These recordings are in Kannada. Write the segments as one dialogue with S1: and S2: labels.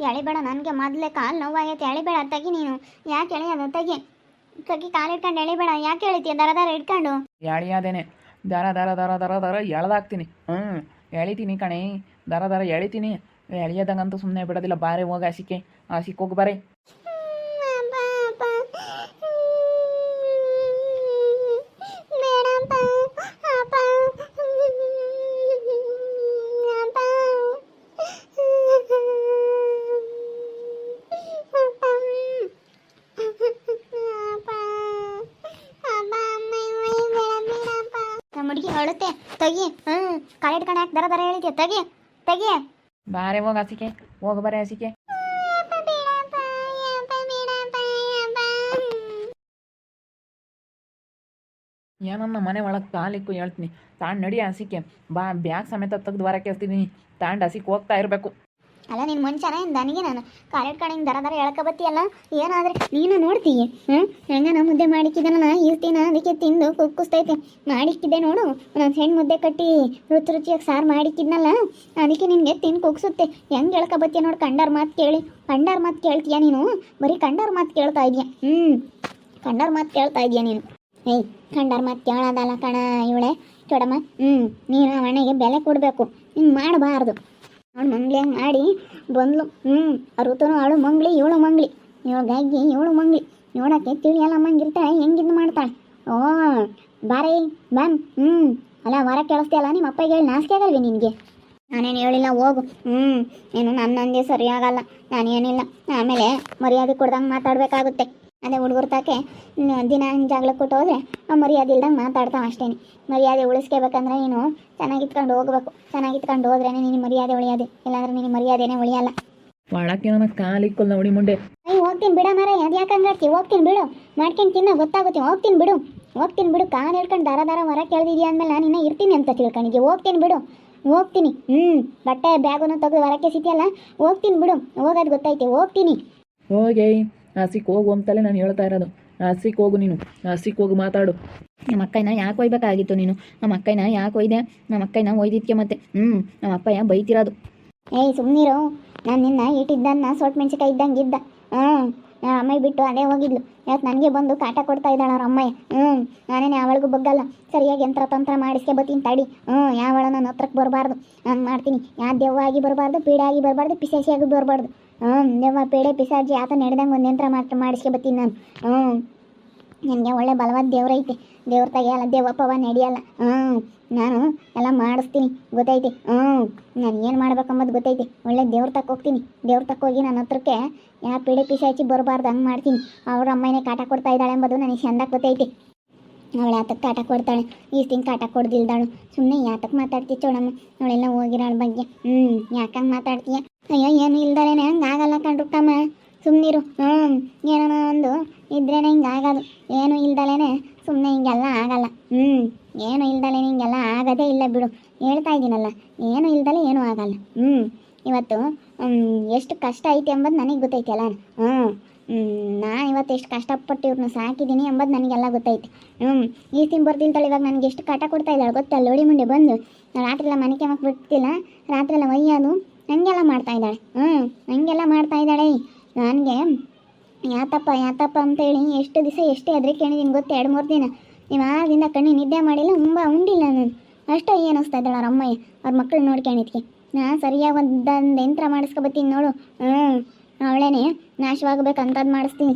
S1: ಎಳಿಬೇಡ, ನನಗೆ ಮೊದಲೇ ಕಾಲು ನೋವಾಗೈತೆ, ಎಳಿಬೇಡ ತಗಿ ನೀನು. ಯಾಕೆ ಎಳೆಯೋದು ತಗಿ? ತಗಿ ಕಾಲು ಇಟ್ಕೊಂಡು ಎಳಿಬೇಡ, ಯಾಕೆ ಎಳಿತೀಯ? ದರ ದರ ಇಟ್ಕೊಂಡು.
S2: ಎಳಿಯಾದೇನೆ. ದರ ದರ ದರ ದರ ದರ ಎಳ್ದಾಕ್ತೀನಿ. ಹ್ಞೂ ಎಳಿತೀನಿ ಕಣೆ. ದರ ದರ ಎಳಿತೀನಿ. ಎಳಿಯೋದಂಗಂತೂ ಸುಮ್ಮನೆ ಬಿಡೋದಿಲ್ಲ. ಬಾರಿ ಹೋಗಿ ಹಸಿಕೆ ಹಸಿಕೋಗಿ ಬಾರೆ.
S1: ಹುಡುಗಿ ತಗಿ ತೆಗಿ ಹ್ಞೂ ಕಾಲಿಟ್ಕೊಂಡು ಯಾಕೆ ದರ ದರ ಹೇಳಿದ್ಯ ತಗಿ ತಗಿ.
S2: ಬಾರೆ ಹೋಗ ಹಸಿಕೆ ಹೋಗ ಬರೇ ಹಸಿಕೆ ಏನನ್ನ ಮನೆ ಒಳಗೆ ಕಾಲಿಕ್ಕು ಹೇಳ್ತೀನಿ. ತಾಂಡ್ ನಡಿ ಹಸಿಕೆ ಬಾ, ಬ್ಯಾಗ್ ಸಮೇತ ತೆಗ್ದು ಬರಕ್ಕೆ ಹೇಳ್ತಿದ್ದೀನಿ ತಾಂಡ್ ಹಸಿಕ್ ಹೋಗ್ತಾ ಇರಬೇಕು.
S1: ಅಲ್ಲ, ನೀನು ಮುಂಚೆನ ನನಗೆ ನಾನು ಕಾಲಿಟ್ಕೊಂಡು ಹಿಂಗೆ ದರ ದರ ಎಳ್ಕ ಬತ್ತಿಯಲ್ಲ? ಏನಾದ್ರೆ ನೀನು ನೋಡ್ತೀಯ ಹ್ಞೂ ಹೆಂಗನ ಮುದ್ದೆ ಈ ಇರ್ತೀನ ಅದಕ್ಕೆ ತಿಂದು ಕುಕ್ಕಿಸ್ತೈತೆ. ಮಾಡಿಕ್ಕಿದ್ದೆ ನೋಡು ನಾನು ಹೆಣ್ಣು ಮುದ್ದೆ ಕಟ್ಟಿ ರುಚಿ ರುಚಿಯಾಗಿ ಸಾರು ಮಾಡಿಕ್ಕಿದ್ನಲ್ಲ, ಅದಕ್ಕೆ ನಿನಗೆ ತಿಂದು ಕುಗ್ಸುತ್ತೆ. ಹೆಂಗೆ ಎಳ್ಕ ಬತ್ತಿಯ ನೋಡು, ಕಂಡಾರ ಮಾತು ಕೇಳಿ. ಕಂಡಾರ ಮಾತು ಕೇಳ್ತೀಯ ನೀನು? ಬರೀ ಕಂಡಾರ ಮಾತು ಕೇಳ್ತಾ ಇದೀಯ? ಹ್ಞೂ ಕಂಡಾರ ಮಾತು ಕೇಳ್ತಾ ಇದೀಯ ನೀನು? ಏಯ್, ಕಂಡಾರ ಮಾತು ಕೇಳೋದಲ್ಲ ಕಣ ಇವಳೆ. ಚೋಡಮ್ಮ ಹ್ಞೂ ನೀನು ಆ ಮನೆಗೆ ಬೆಲೆ ಕೊಡಬೇಕು. ಹಿಂಗೆ ಮಾಡಬಾರ್ದು. ಅವಳು ಮಂಗ್ಲಿ ಹಂಗೆ ಮಾಡಿ ಬಂದ್ಲು. ಹ್ಞೂ ಅರುತನು ಅವಳು ಮಂಗ್ಳಿ ಇವಳು ಮಂಗ್ಳಿ. ಇವಳು ಗಾಗಿ ಇವಳು ಮಂಗ್ಲಿ ನೋಡಕ್ಕೆ ತಿಳಿಯಲ್ಲ ಮಂಗಿರ್ತಾಳೆ ಹೆಂಗಿದ್ದು ಮಾಡ್ತಾಳೆ ಓ, ಬಾರೇ ಮ್ಯಾಮ್ ಹ್ಞೂ ಅಲ್ಲ, ವರ ಕೇಳಿಸ್ತೀಯಲ್ಲ, ನಿಮ್ಮ ಅಪ್ಪಗೆ ಹೇಳಿ ನಾಸಿಕೆ ಆಗಲ್ವಿ ನಿನಗೆ? ನಾನೇನು ಹೇಳಿಲ್ಲ, ಹೋಗು. ಹ್ಞೂ ಏನು ನನ್ನಂದೇ ಸರಿಯಾಗಲ್ಲ. ನಾನೇನಿಲ್ಲ. ಆಮೇಲೆ ಮರ್ಯಾದೆ ಕೊಡ್ದಂಗೆ ಮಾತಾಡಬೇಕಾಗುತ್ತೆ. ಅದೇ ಹುಡುಗರು ತಾಕೆ ದಿನ ಜಗಳ ಕೊಟ್ಟು ಹೋದ್ರೆ ಆ ಮರ್ಯಾದೆ ಇಲ್ದಂಗೆ ಮಾತಾಡ್ತಾವ ಅಷ್ಟೇ ಮರ್ಯಾದೆ ಉಳಿಸ್ಕೋಬೇಕಂದ್ರೆ ನೀನು ಚೆನ್ನಾಗಿ ಇಟ್ಕೊಂಡು ಹೋಗ್ಬೇಕು. ಚೆನ್ನಾಗಿ ಇಟ್ಕೊಂಡು ಹೋದ್ರೇನೆ ನಿನ್ನ ಮರ್ಯಾದೆ ಉಳಿಯಾದೆ. ಇಲ್ಲಾಂದ್ರೆ ನಿನ್ನ ಮರ್ಯಾದೆನೇ ಉಳಿಯಲ್ಲ.
S2: ಒಳಕ್ಕೆ ನನಗೆ ಕಾಲಿಕ್ಕಲ್ಲ ಉಡಿ ಮುಂಡೆ.
S1: ಅಯ್ಯ ಹೋಗ್ತೀನಿ ಬಿಡ ಮಾರ ಅದು ಯಾಕೆ ಹಂಗಾಡ್ತಿ ಹೋಗ್ತೀನಿ ಬಿಡು. ಮಾಡ್ಕೊಂಡು ತಿನ್ನ ಗೊತ್ತಾಗುತ್ತೆ. ಹೋಗ್ತೀನಿ ಬಿಡು. ಹೋಗ್ತೀನಿ ಬಿಡು. ಕಾಲು ಹೇಳ್ಕೊಂಡು ದಾರ ದಾರ ಹೊರ ಕೇಳ್ದಿದ್ಯಾ ಅಂದಮೇಲೆ ನಾನು ಇನ್ನೂ ಇರ್ತೀನಿ ಅಂತ ತಿಳ್ಕೊಂಡಿದ್ದೆ ಹೋಗ್ತೀನಿ ಬಿಡು. ಹೋಗ್ತೀನಿ. ಹ್ಞೂ ಬಟ್ಟೆ ಬ್ಯಾಗನ್ನು ತೆಗೆದು ಹೊರಕ್ಕೆ ಸಿಟಿಯಲ್ಲ ಹೋಗ್ತೀನಿ ಬಿಡು. ಹೋಗೋದು ಗೊತ್ತೈತೆ ಹೋಗ್ತೀನಿ.
S2: ಹೋಗಿ. ಹಸಿಕ್ ಹೋಗು ಅಂತಲೇ ನಾನು ಹೇಳ್ತಾ ಇರೋದು. ಹಸಿಕ್ ಹೋಗು ನೀನು. ಹಸಿಕ್ ಹೋಗು ಮಾತಾಡು. ನಮ್ಮ ಅಕ್ಕಯ್ಯನ ಯಾಕೆ ಒಯ್ಬೇಕಾಗಿತ್ತು ನೀನು? ನಮ್ಮ ಅಕ್ಕಯ್ಯನ ಯಾಕೆ ಒಯ್ದೆ? ನಮ್ಮ ಅಕ್ಕಯ್ಯನ ಒಯ್ದಿದ್ಕೆ ಮತ್ತೆ. ಹ್ಞೂ ನಮ್ಮ ಅಪ್ಪಯ್ಯ ಬೈತಿರೋದು?
S1: ಏಯ್ ಸುಮ್ಮನಿರು ನಾನು ನಿನ್ನ ಇಟ್ಟಿದ್ದನ್ನ ಸೊಟ್ ಮೆಣಸಿಕಾಯಿ ಇದ್ದಂಗೆ ಇದ್ದ. ಹ್ಞೂ ನಾನು ಅಮ್ಮಯ್ಯ ಬಿಟ್ಟು ಅದೇ ಹೋಗಿದ್ಲು. ಯಾಕೆ ನನಗೆ ಬಂದು ಕಾಟ ಕೊಡ್ತಾ ಇದ್ದಾಳೆ ಅವ್ರ ಅಮ್ಮಯ್ಯ? ಹ್ಞೂ ನಾನೇನು ಯಾವಳಿಗೂ ಬಗ್ಗಲ್ಲ. ಸರಿಯಾಗಿ ಯಂತ್ರ ತಂತ್ರ ಮಾಡಿಸ್ಕೆ ಬತ್ತೀನಿ ತಡಿ. ಹ್ಞೂ ಯಾವಳ ನನ್ನ ಹತ್ರಕ್ಕೆ ಬರಬಾರ್ದು. ಹಂಗೆ ಮಾಡ್ತೀನಿ. ಯಾ ದೆವ್ವ ಆಗಿ ಬರಬಾರ್ದು ಪೀಡಾಗಿ ಆಗಿ ಬರಬಾರ್ದು ಪಿಸಾಸಿಯಾಗಿ ಬರಬಾರ್ದು. ಹ್ಞೂ ದೆವ್ವ ಪೇಡೆ ಪಿಸಾಜಿ ಆತ ನಡೆದಂಗೆ ಒಂದು ಯಂತ್ರ ಮಾತ್ರ ಮಾಡಿಸ್ಕೆ ಬತ್ತೀನಿ ನಾನು. ಹ್ಞೂ ನನಗೆ ಒಳ್ಳೆ ಬಲವಾದ ದೇವ್ರೈತೆ ದೇವ್ರ ತೆಗೆಯಲ್ಲ ದೇವಪ್ಪವ ನಡೆಯಲ್ಲ. ಹ್ಞೂ ನಾನು ಎಲ್ಲ ಮಾಡಿಸ್ತೀನಿ. ಗೊತ್ತೈತಿ? ಹ್ಞೂ ನಾನು ಏನು ಮಾಡ್ಬೇಕಂಬುದು ಗೊತ್ತೈತಿ. ಒಳ್ಳೆ ದೇವ್ರ ತಕ್ಕ ಹೋಗ್ತೀನಿ. ದೇವ್ರ ತಕ್ಕ ಹೋಗಿ ನನ್ನ ಹತ್ರಕ್ಕೆ ಯಾವ ಪೀಡೆ ಪಿಸಾಚಿ ಬರಬಾರ್ದು ಹಂಗೆ ಮಾಡ್ತೀನಿ. ಅವ್ರ ಅಮ್ಮನೇ ಕಾಟ ಕೊಡ್ತಾ ಇದ್ದಾಳೆ ಎಂಬುದು ನನಗೆ ಚಂದಾಗಿ ಗೊತ್ತೈತಿ. ಅವಳು ಯಾತಕ್ಕೆ ಕಾಟ ಕೊಡ್ತಾಳೆ? ಈ ತಿಂಗ್ ಕಾಟ ಕೊಡ್ದಿಲ್ದಾಳು. ಸುಮ್ಮನೆ ಯಾತಕ್ಕೆ ಮಾತಾಡ್ತಿ ಚೋಡಮ್ಮ ಅವಳೆಲ್ಲ ಹೋಗಿರಾಳ ಬಗ್ಗೆ. ಹ್ಞೂ ಯಾಕಂಗೆ ಮಾತಾಡ್ತೀಯ? ಅಯ್ಯೋ, ಏನು ಇಲ್ದಾರೇನೆ ಹಂಗೆ ಆಗಲ್ಲ ಕಣ್ರುಕ್ಕಮ್ಮ ಸುಮ್ಮನಿರು ಹ್ಞೂ ಏನೋ ಒಂದು ಇದ್ರೇನೆ ಹಿಂಗೆ ಆಗೋದು. ಏನು ಇಲ್ದಲೇನೆ ಸುಮ್ಮನೆ ಹಿಂಗೆಲ್ಲ ಆಗಲ್ಲ. ಹ್ಞೂ ಏನು ಇಲ್ದಲೆ ಹಿಂಗೆಲ್ಲ ಆಗೋದೇ ಇಲ್ಲ ಬಿಡು. ಹೇಳ್ತಾ ಇದ್ದೀನಲ್ಲ, ಏನು ಇಲ್ದಲೆ ಏನೂ ಆಗಲ್ಲ. ಹ್ಞೂ ಇವತ್ತು ಎಷ್ಟು ಕಷ್ಟ ಐತೆ ಎಂಬುದು ನನಗೆ ಗೊತ್ತೈತೆ ಅಲ್ಲ. ಹ್ಞೂ ನಾನು ಇವತ್ತು ಎಷ್ಟು ಕಷ್ಟಪಟ್ಟು ಇವ್ರನ್ನ ಸಾಕಿದ್ದೀನಿ ಎಂಬುದು ನನಗೆಲ್ಲ ಗೊತ್ತೈತೆ. ಹ್ಞೂ ಈ ತಿಂಗ್ ಬರ್ತಿಲ್ತಾಳೆ ಇವಾಗ ನನಗೆ ಎಷ್ಟು ಕಾಟ ಕೊಡ್ತಾ ಇದ್ದಾಳೆ ಗೊತ್ತಲ್ಲ ಲೋಡಿ ಮುಂಡೆ ಬಂದು. ರಾತ್ರಿ ಎಲ್ಲ ಮನೆ ಕೆಮ್ಮಕ್ಕೆ ಬಿಡ್ತಿಲ್ಲ ರಾತ್ರಿ ಎಲ್ಲ ಹಂಗೆಲ್ಲ ಮಾಡ್ತಾ ಇದ್ದಾಳೆ. ಹ್ಞೂ ನನಗೆಲ್ಲ ಮಾಡ್ತಾ ಇದ್ದಾಳೆ. ನನಗೆ, ಯಾತಪ್ಪ ಯಾತಪ್ಪ ಅಂತೇಳಿ ಎಷ್ಟು ದಿವಸ ಎಷ್ಟು ಕೇಳಿದೀನಿ ಗೊತ್ತು, ಎರಡು ಮೂರು ದಿನ. ಇವಾಗಿಂದ ಕಣ್ಣಿ ನಿದ್ದೆ ಮಾಡಿಲ್ಲ, ತುಂಬ ಉಂಡಿಲ್ಲ ನಾನು. ಅಷ್ಟೇ ಏನು ಅನಿಸ್ತಾ ಇದ್ದಾಳೆ ಅವ್ರ ಅಮ್ಮಯ್ಯ ಅವ್ರ ಮಕ್ಕಳು ನೋಡ್ಕೊಂಡಿದ್ಕೆ ನಾ ಸರಿಯಾಗಿ ಒಂದೊಂದು ಯಂತ್ರ ಮಾಡಿಸ್ಕೊಬತ್ತೀನಿ ನೋಡು. ಹ್ಞೂ ಅವಳೇನೆ ನಾಶವಾಗಬೇಕಂತದ್ದು ಮಾಡಿಸ್ತೀನಿ.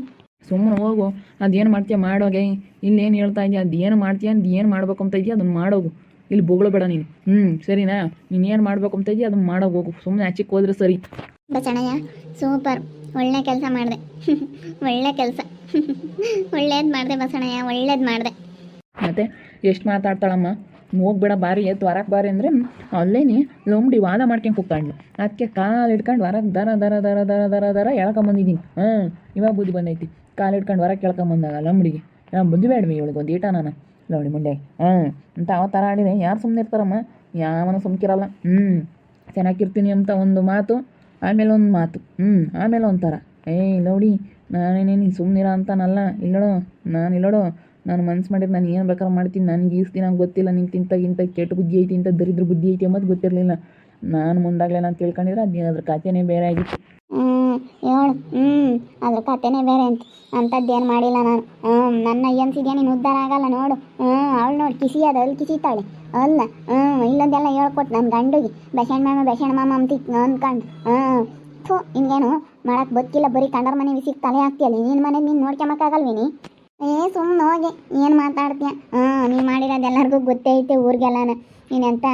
S2: ಸುಮ್ಮನೆ ಹೋಗು ಅದೇನು ಮಾಡ್ತೀಯ ಮಾಡೋಗೆ? ಇಲ್ಲೇನು ಹೇಳ್ತಾ ಇದೆಯಾ? ಅದು ಏನು ಮಾಡ್ತೀಯ? ಅದು ಏನು ಮಾಡ್ಬೇಕು ಅಂತ ಇದೆಯಾ? ಅದನ್ನು ಮಾಡೋಗು. ಇಲ್ಲಿ ಬೇಡ ನೀನು. ಹ್ಮ್ ಸರಿನಾ? ನೀನು ಏನು ಮಾಡ್ಬೇಕು ಅಂತ ಇದೆಯಾ ಅದನ್ನ ಮಾಡೋಗಿ ಹೋಗು. ಸುಮ್ಮನೆ ಆಚೆಗೆ ಹೋದ್ರೆ ಸರಿ.
S1: ಬಸಣಯ್ಯ ಸೂಪರ್. ಒಳ್ಳೆ ಕೆಲಸ ಮಾಡಿದೆ. ಒಳ್ಳೆ ಕೆಲಸ. ಒಳ್ಳೇದ್ ಮಾಡಿದೆ ಬಸಣಯ್ಯ ಒಳ್ಳೇದು ಮಾಡಿದೆ.
S2: ಮತ್ತೆ ಎಷ್ಟು ಮಾತಾಡ್ತಾಳಮ್ಮ? ಹೋಗ್ಬೇಡ ಬಾರಿ ಎತ್ತು ವರಕ್ ಬಾರಿ ಅಂದ್ರೆ ಅಲ್ಲೇನಿ ಲೊಂಬಡಿ ವಾದ ಮಾಡ್ಕೊಂಡು ಕೂಗ್ತಾಂಡ್ಲು ಅದಕ್ಕೆ ಕಾಲು ಹಿಡ್ಕೊಂಡು ಹೊರಗೆ ದರ ದರ ದರ ದರ ದರ ದರ ಎಳ್ಕೊಂಬಂದಿದ್ದೀನಿ ಹ್ಞೂ ಇವಾಗ ಬುದ್ಧಿ ಬಂದೈತಿ. ಕಾಲು ಹಿಡ್ಕೊಂಡು ಹೊರಗೆ ಕೇಳ್ಕೊಂಬಂದಾಗ ಲಂಬಡಿಗೆ. ನಾನು ಬುದ್ಧಿ ಬೇಡವಿ ಇವಳಿಗೆ ಒಂದು ಈಟ ನಾನು? ಲಂಬಡಿ ಮುಂಡೆ ಹ್ಞೂ ಅಂತ ಅವ ಥರ ಆಡಿದೆ ಯಾರು ಸುಮ್ಮನೆ ಇರ್ತಾರಮ್ಮ? ಯಾವನ ಸುಮ್ಕಿರಲ್ಲ. ಹ್ಞೂ ಚೆನ್ನಾಗಿರ್ತೀನಿ ಅಂತ ಒಂದು ಮಾತು, ಆಮೇಲೆ ಒಂದು ಮಾತು. ಹ್ಞೂ ಆಮೇಲೆ ಒಂಥರ. ಏಯ್ ನೋಡಿ ನಾನೇನೇನು ಸುಮ್ಮನಿರ ಅಂತಾನಲ್ಲ. ಇಲ್ಲೋಡು ನಾನು ಇಲ್ಲೋಡು ನಾನು ಮನ್ಸು ಮಾಡಿದ್ರೆ ನಾನು ಏನು ಬೇಕಾದ್ರೆ ಮಾಡ್ತೀನಿ. ನನಗೆ ಈಸ್ತಿ ದಿನ ಗೊತ್ತಿಲ್ಲ, ನಿಂಗೆ ಇಂಥ ಇಂಥ ಕೆಟ್ಟ ಬುದ್ಧಿ ಐತಿ ಇಂಥ ದರಿದ್ರ ಬುದ್ಧಿ ಐತಿ ಅನ್ನೋದು ಗೊತ್ತಿರಲಿಲ್ಲ. ನಾನು ಮುಂದಾಗಲಿಲ್ಲ ನಾನು ತಿಳ್ಕೊಂಡಿದ್ರೆ ಅದು ಅದ್ರ ಕಥೆನೇ ಬೇರೆ ಆಗಿತ್ತು.
S1: ಹೇಳು ಹ್ಞೂ ಅದ್ರ ಕತೆನೇ ಬೇರೆ ಅಂತ ಅಂಥದ್ದೇನು ಮಾಡಿಲ್ಲ ನಾನು. ಹ್ಞೂ ನನ್ನ ಎನ್ಸಿದ್ಯಾ ನೀನು ಉದ್ಧಾರ ಆಗಲ್ಲ ನೋಡು. ಹ್ಞೂ ಅವಳು ನೋಡಿ, ಕಿಸಿ ಅದ, ಅಲ್ಲಿ ಕಿಸಿತಾಳೆ. ಅಲ್ಲ ಹ್ಞೂ ಇಲ್ಲೊಂದೆಲ್ಲ ಹೇಳ್ಕೊಟ್ಟು ನನ್ನ ಗಂಡಿಗೆ. ಬೆಸಣ್ಣ ಮಾಮ ಬೆಸಣ್ಣ ಮಾಮ ಅಂತ ಅಂದ್ಕೊಂಡು ಹ್ಞೂ ಥೂ ಹಿಂಗೇನು ಮಾಡಕ್ಕೆ ಬದುಕಿಲ್ಲ, ಬರೀ ಕಂಡರ ಮನೆ ವಿಸಿಗೆ ತಲೆ ಹಾಕ್ತಿಯಲ್ಲ ನಿನ್ನ ಮನೆ ನೀನು ನೋಡ್ಕೊಂಬಕ್ಕಾಗಲ್ವಿನಿ ಏ ಸುಮ್ಮನೆ ಹೋಗಿ, ಏನು ಮಾತಾಡ್ತೀಯ? ಹ್ಮ್ ನೀನು ಮಾಡಿರೋದು ಎಲ್ಲರಿಗೂ ಗೊತ್ತೈತೆ ಊರಿಗೆಲ್ಲನ. ನೀನೆಂತ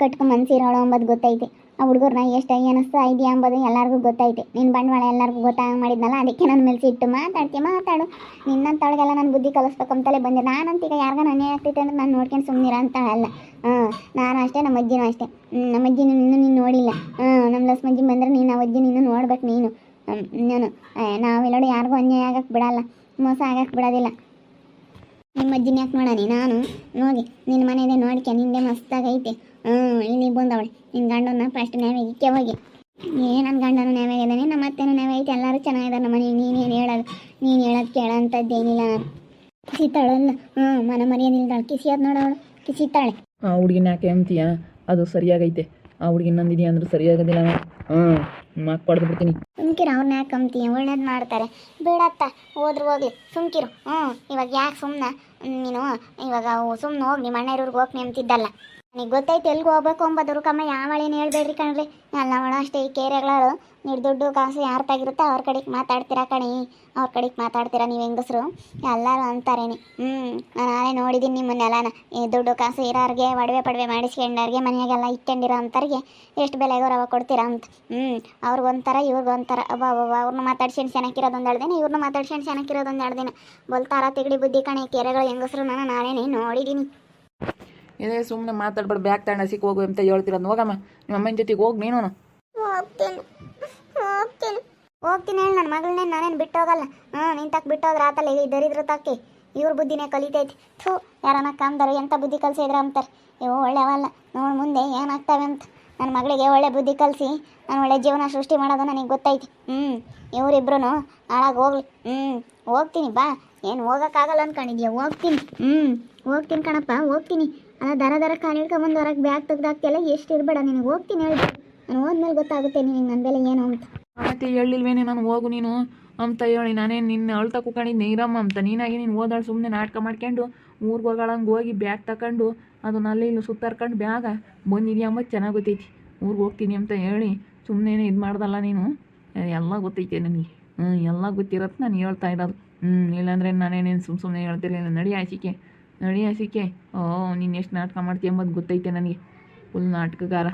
S1: ಕಟ್ಕೊ ಮನ್ಸಿರೋಳು ಅಂಬೋದು ಗೊತ್ತೈತೆ. ಆ ಹುಡುಗರ್ನ ಎಷ್ಟು ಏನಿಸ್ತಾ ಇದೆಯಾ ಅಂಬೋದು ಎಲ್ಲರಿಗೂ ಗೊತ್ತೈತೆ. ನಿನ್ನ ಬಂಡವಾಳ ಎಲ್ಲರಿಗೂ ಗೊತ್ತಾಗ ಮಾಡಿದ್ನಲ್ಲ? ಅದಕ್ಕೆ ನನ್ನ ಮೇಲೆ ಸಿಟ್ಟು. ಮಾತಾಡ್ತೀಯ ಮಾತಾಡು. ನಿನ್ನಂತೊಳಗೆಲ್ಲ ನಾನು ಬುದ್ಧಿ ಕಲಿಸ್ಬೇಕಂತಲೇ ಬಂದೆ. ನಾನಂತ ಈಗ ಯಾರಿಗ ಅನ್ಯಾಯ ಆಗ್ತೈತೆ ಅಂದ್ರೆ ನಾನು ನೋಡ್ಕೊಂಡು ಸುಮ್ಮನಿರ ಅಂತ ಅಲ್ಲ. ಹಾಂ, ನಾನು ಅಷ್ಟೇ, ನಮ್ಮ ಅಜ್ಜಿನೂ ಅಷ್ಟೇ. ನಮ್ಮ ಅಜ್ಜಿ ನಿನ್ನೂ ನೀನು ನೋಡಿಲ್ಲ. ಹಾಂ, ನಮ್ಮ ಲಕ್ಷ್ಮಜ್ಜಿ ಬಂದರೆ ನೀನು ಆ ಅಜ್ಜಿ ನೀನು ನೋಡ್ಬೇಕು ನೀನು. ನಾನು ನೀನು ನಾವೆಲ್ಲರೂ ಯಾರಿಗೂ ಅನ್ಯಾಯ ಆಗಕ್ಕೆ ಬಿಡಲ್ಲ. ಮೋಸ ಆಗಕ್ಕೆ ಬಿಡೋದಿಲ್ಲ. ನಿಮ್ಮ ಅಜ್ಜಿನ ಯಾಕೆ ನೋಡೋಣ ನಾನು, ನೋಡಿ ನಿನ್ನ ಮನೆಯದೇ ನೋಡ್ಕೆ. ನಿಂದೆ ಮಸ್ತಾಗೈತೆ. ಹ್ಞೂ ಇಲ್ಲಿ ಬಂದವಳೆ ನಿನ್ನ ಗಂಡನ ಫಸ್ಟ್ ನ್ಯಾವಿಗೆ ಹೋಗಿ ಏ ನನ್ನ ಗಂಡನು ನ್ಯಾವಿಗಿದ್ದಾನೆ ನಮ್ಮ ಅತ್ತೆನೂ ನ್ಯಾವ ಐತೆ ಎಲ್ಲರೂ ಚೆನ್ನಾಗಿದ್ದಾರೆ ನಮ್ಮ ಮನೆ. ನೀನೇನು ಹೇಳೋದು ನೀನು ಹೇಳೋದು ಕೇಳೋಂಥದ್ದೇನಿಲ್ಲ ನಾನು. ಕಿಸಿತಾಳಲ್ಲ ಹ್ಞೂ ಮನ ಮರ್ಯಾದಿಲ್ದಾಳು. ಕಿಸಿಯೋದು ನೋಡೋಳು ಕಿಸಿತಾಳೆ.
S2: ಆ ಹುಡುಗಿನ ಯಾಕೆ ಅಂತೀಯ ಅದು ಸರಿಯಾಗೈತೆ. ಆ ಹುಡುಗಿ ನಂದಿದೆಯಾ ಅಂದ್ರೆ ಸರಿಯಾಗೋದಿಲ್ಲ ಹ್ಞೂ ಮಾಕ್ ಪಡೆದು ಬಿಡ್ತೀನಿ.
S1: ಸುಮ್ಕಿರು ಅವ್ರನ್ನ ಯಾಕೆ ಒಳ್ಳೇದು ಮಾಡ್ತಾರೆ. ಬೇಡತ್ತ ಹೋದ್ರು ಹೋಗ್ಲಿ. ಸುಮ್ಕಿರು ಹ್ಞೂ ಇವಾಗ ಯಾಕೆ ಸುಮ್ಮನೆ ನೀನು ಇವಾಗ ಸುಮ್ಮನೆ ಹೋಗಿ ನಿಮ್ಮ ಅಣ್ಣರೂರ್ಗೆ ಹೋಗಿ ನೆಮ್ತಿದ್ದಲ್ಲ. ನನಗೆ ಗೊತ್ತೈತೆ ಎಲ್ಲಿಗೆ ಹೋಗ್ಬೇಕು ಅಂಬದ್ರು ಕಮ್ಮ ಯಾವಳೇನು ಹೇಳ್ಬೇಡ್ರಿ ಕಣ್ರಿ. ಎಲ್ಲ ಅವಳ ಅಷ್ಟೇ, ಈ ಕೇರೆಗಳು, ನೀರು ದುಡ್ಡು ಕಾಸು ಯಾರ ತಾಗಿರುತ್ತೋ ಅವ್ರ ಕಡೆಗೆ ಮಾತಾಡ್ತೀರಾ ಕಣಿ. ಅವ್ರ ಕಡೆಗೆ ಮಾತಾಡ್ತೀರಾ ನೀವು ಹೆಂಗಸರು? ಎಲ್ಲರೂ ಅಂತಾರೇನಿ. ಹ್ಞೂ ನಾನು ನಾಳೆ ನೋಡಿದ್ದೀನಿ ನಿಮ್ಮನ್ನೆಲ್ಲನ ಈ ದುಡ್ಡು ಕಾಸು ಇರೋರಿಗೆ, ಒಡವೆ ಪಡವೆ ಮಾಡಿಸ್ಕೊಂಡವ್ರಿಗೆ ಮನೆಯಾಗೆಲ್ಲ ಇಟ್ಕೊಂಡಿರೋ ಅಂಥವ್ರಿಗೆ ಎಷ್ಟು ಬೆಲೆ ರವ ಕೊಡ್ತೀರಾ ಅಂತ. ಹ್ಞೂ ಅವ್ರಿಗೊಂಥರ ಇವ್ರಿಗೊಂಥರ ಅಬ್ಬಾ ಅಬ್ಬಾ ಅವ್ರನ್ನ ಮಾತಾಡ್ಸ್ಕೊಂಡು ಚೆನ್ನಾಗಿರೋದು ಒಂದು ಎರಡು ದಿನ ಇವ್ರನ್ನ ಮಾತಾಡ್ಸ್ಕೊಂಡು ಚೆನ್ನಾಗಿರೋದು ಒಂದು ಎರಡು ದಿನ ಬೊಲ್ತಾರ, ತಿಗಡಿ ಬುದ್ಧಿ ಕಣಿ, ಕೆರೆಗಳು ಹೆಂಗಸರು, ನಾನು ನಾಳೆನೇ ನೋಡಿದ್ದೀನಿ
S2: ಇದೇ ಸುಮ್ಮನೆ ಮಾತಾಡ್ಬೇಡ, ಬ್ಯಾಗ್ ತಗೊಂಡು ಹಸಿಕ್ ಹೋಗು ಅಂತ ಹೇಳ್ತೀರ ಹೋಗಮ್ಮ, ನಿಮ್ಮ ಅಮ್ಮನ ಜೊತೆಗೆ ಹೋಗಿ ನೀನು.
S1: ಹೋಗ್ತೀನಿ. ಹೋಗ್ತೀನಿ. ಹೋಗ್ತೀನಿ ಹೇಳಿ ನನ್ನ ಮಗಳನ್ನೇ ನಾನೇನು ಬಿಟ್ಟು ಹೋಗಲ್ಲ. ಹಾಂ, ನೀನು ತಕ್ಕ ಬಿಟ್ಟು ಹೋದ್ರೆ ಆತಲ್ಲ, ಈ ದರಿದ್ರ ತಕ್ಕೆ. ಇವ್ರ ಬುದ್ಧಿನೇ ಕಲಿತೈತಿ. ಥೂ, ಯಾರನ್ನ ಕಾಮ್ದಾರು ಎಂಥ ಬುದ್ಧಿ ಕಲಿಸಿದ್ರೆ ಅಂತಾರೆ. ಇವು ಒಳ್ಳೆವಲ್ಲ ನೋಡಿ ಮುಂದೆ ಏನಾಗ್ತವೆ ಅಂತ. ನನ್ನ ಮಗಳಿಗೆ ಒಳ್ಳೆ ಬುದ್ಧಿ ಕಲಿಸಿ, ನಾನು ಒಳ್ಳೆ ಜೀವನ ಸೃಷ್ಟಿ ಮಾಡೋದು ನನಗೆ ಗೊತ್ತೈತಿ. ಹ್ಞೂ ಇವರಿಬ್ರು ಹಾಳಾಗಿ ಹೋಗ್ಲಿ. ಹ್ಞೂ ಹೋಗ್ತೀನಿ ಬಾ. ಏನು ಹೋಗೋಕ್ಕಾಗಲ್ಲ ಅಂದ್ಕೊಂಡಿದ್ಯಾ ಹೋಗ್ತೀನಿ. ಹ್ಞೂ ಹೋಗ್ತೀನಿ ಕಣಪ್ಪ, ಹೋಗ್ತೀನಿ. ದರ ದರ ಕಾಲು ಹಿಡ್ಕೊಂಬಂದು ಹೊರಗೆ ಬ್ಯಾಗ್ ತೆಗ್ದಾಕ್ತಿಯಲ್ಲ ಎಷ್ಟು ಇರಬೇಡ ನಿನಗೆ, ಹೋಗ್ತೀನಿ ಹೇಳಿ ನಾನು ಹೋದ್ಮೇಲೆ ಗೊತ್ತಾಗುತ್ತೆ ನಿನಗೆ ನನ್ನ ಬೆಲೆ ಏನು ಅಂತ.
S2: ಮತ್ತೆ ಹೇಳಿಲ್ವೇನೆ ನಾನು ಹೋಗು ನೀನು ಅಂತ ಹೇಳಿ, ನಾನೇ ನಿನ್ನ ಅಳ್ತಾ ಕುಕೊಂಡಿದ್ದೆ ನೀರಮ್ಮ ಅಂತ. ನೀನಾಗಿ ನೀನು ಓದಾಳು ಸುಮ್ಮನೆ ನಾಟಕ ಮಾಡ್ಕೊಂಡು ಊರಿಗೆ ಹೋಗಳಂಗೆ ಹೋಗಿ ಬ್ಯಾಗ್ ತಗೊಂಡು ಅದನ್ನ ಅಲ್ಲಿ ಇಲ್ಲಿ ಸುತ್ತಾರ್ಕೊಂಡು ಬ್ಯಾಗ ಬಂದಿದ್ಯಮ್ಮ ಚೆನ್ನಾಗಿ ಗೊತ್ತೈತಿ ಊರಿಗೆ ಹೋಗ್ತೀನಿ ಅಂತ ಹೇಳಿ ಸುಮ್ಮನೆ ಇದು ಮಾಡ್ದಲ್ಲ ನೀನು. ಎಲ್ಲ ಗೊತ್ತೈತೆ ನನಗೆ. ಹ್ಞೂ ಎಲ್ಲ ಗೊತ್ತಿರತ್ತೆ ನಾನು ಹೇಳ್ತಾ ಇರೋದು. ಹ್ಞೂ ಇಲ್ಲಾಂದ್ರೆ ನಾನೇನೇನು ಸುಮ್ಮ ಸುಮ್ಮನೆ ಹೇಳ್ತಿರ್ಲಿಲ್ಲ. ನಡಿ ಆಸಿಕೆ ನಡಿ ಹಸಿಕೆ. ಓ ನೀನು ಎಷ್ಟು ನಾಟಕ ಮಾಡ್ತೀಯ ಎಂಬುದು ಗೊತ್ತೈತೆ ನನಗೆ. ಫುಲ್ ನಾಟಕಕಾರ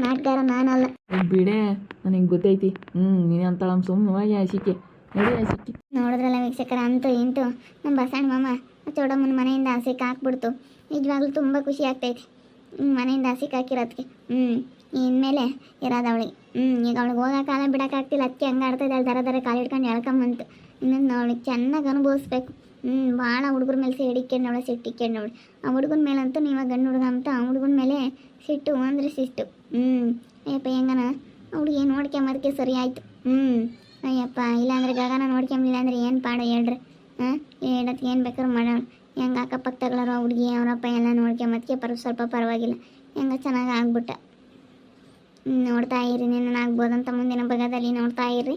S1: ನಾಟಕಾರ ನಾನಲ್ಲ.
S2: ಬಿಡೆ. ನನಗೆ ಗೊತ್ತೈತಿ. ಹ್ಞೂ ನೀನು ಅಂತಳ ಸುಮ್ಮನೆ ಹಸಿಕೆ. ನಡಿ ಹಸಿಕೆ.
S1: ನೋಡಿದ್ರಲ್ಲ ವೀಕ್ಷಕರ ಅಂತೂ ಇಂಟು ನಮ್ಮ ಬಸಣ್ಣ ಮಾಮ ಚೌಡಮ್ಮನ ಮನೆಯಿಂದ ಹಸಿ ಹಾಕ್ಬಿಡ್ತು. ನಿಜವಾಗ್ಲೂ ತುಂಬ ಖುಷಿ ಆಗ್ತೈತಿ. ಮನೆಯಿಂದ ಹಸಿ ಹಾಕಿರೋದಕ್ಕೆ ಹ್ಞೂ ಇನ್ಮೇಲೆ ಇರೋದು ಅವಳಿಗೆ ಹ್ಞೂ ಈಗ ಅವಳಿಗೆ ಹೋಗೋಕ್ಕಾಲ ಬಿಡೋಕ್ಕಾಗ್ತಿಲ್ಲ ಅದಕ್ಕೆ ಹಂಗೆ ಆಡ್ತಾ ಇದ್ದಾಳೆ ದರ ದರ ಕಾಲಿಡ್ಕೊಂಡು ಎಳ್ಕೊಂಬಂತು. ಇನ್ನೊಂದು ಅವಳಿಗೆ ಚೆನ್ನಾಗಿ ಅನುಭವಿಸ್ಬೇಕು. ಹ್ಞೂ ಭಾಳ ಹುಡುಗರ ಮೇಲೆ ಸಿಡಿಕೊಂಡವಳೆ ನೋಡಿ ಆ ಹುಡುಗನ ಅಂತೂ ನೀವಾಗ ಗಂಡು ಹುಡುಗ ಅಂತ ಆ ಹುಡುಗನ ಮೇಲೆ ಸಿಟ್ಟು ಅಂದರೆ ಸಿಟ್ಟು. ಹ್ಞೂ ಅಯ್ಯಪ್ಪ, ಹೆಂಗನ? ಹುಡುಗಿ ನೋಡ್ಕೊಂಬದಕ್ಕೆ ಸರಿ ಆಯಿತು. ಹ್ಞೂ ಅಯ್ಯಪ್ಪ, ಇಲ್ಲಾಂದ್ರೆ ಗಗನ ನೋಡ್ಕೊಂಬಿಲ್ಲ ಅಂದ್ರೆ ಏನು ಪಾಡ ಹೇಳ್ರಿ? ಹಾಂ ಹೇಳತ್ಗೆ ಏನು ಬೇಕಾದ್ರೂ ಮಾಡೋಣ. ಹೆಂಗೆ ಆ ಹುಡುಗಿ, ಅವರಪ್ಪ ಎಲ್ಲ ನೋಡ್ಕೊಂಬದಕ್ಕೆ ಪರ ಸ್ವಲ್ಪ ಪರವಾಗಿಲ್ಲ. ಹೆಂಗೆ ಚೆನ್ನಾಗಿ ಆಗ್ಬಿಟ್ಟ. ನೋಡ್ತಾ ಇರಿ, ನಿನ್ನ ಅಂತ ಮುಂದಿನ ಭಾಗದಲ್ಲಿ ನೋಡ್ತಾ ಇರ್ರಿ.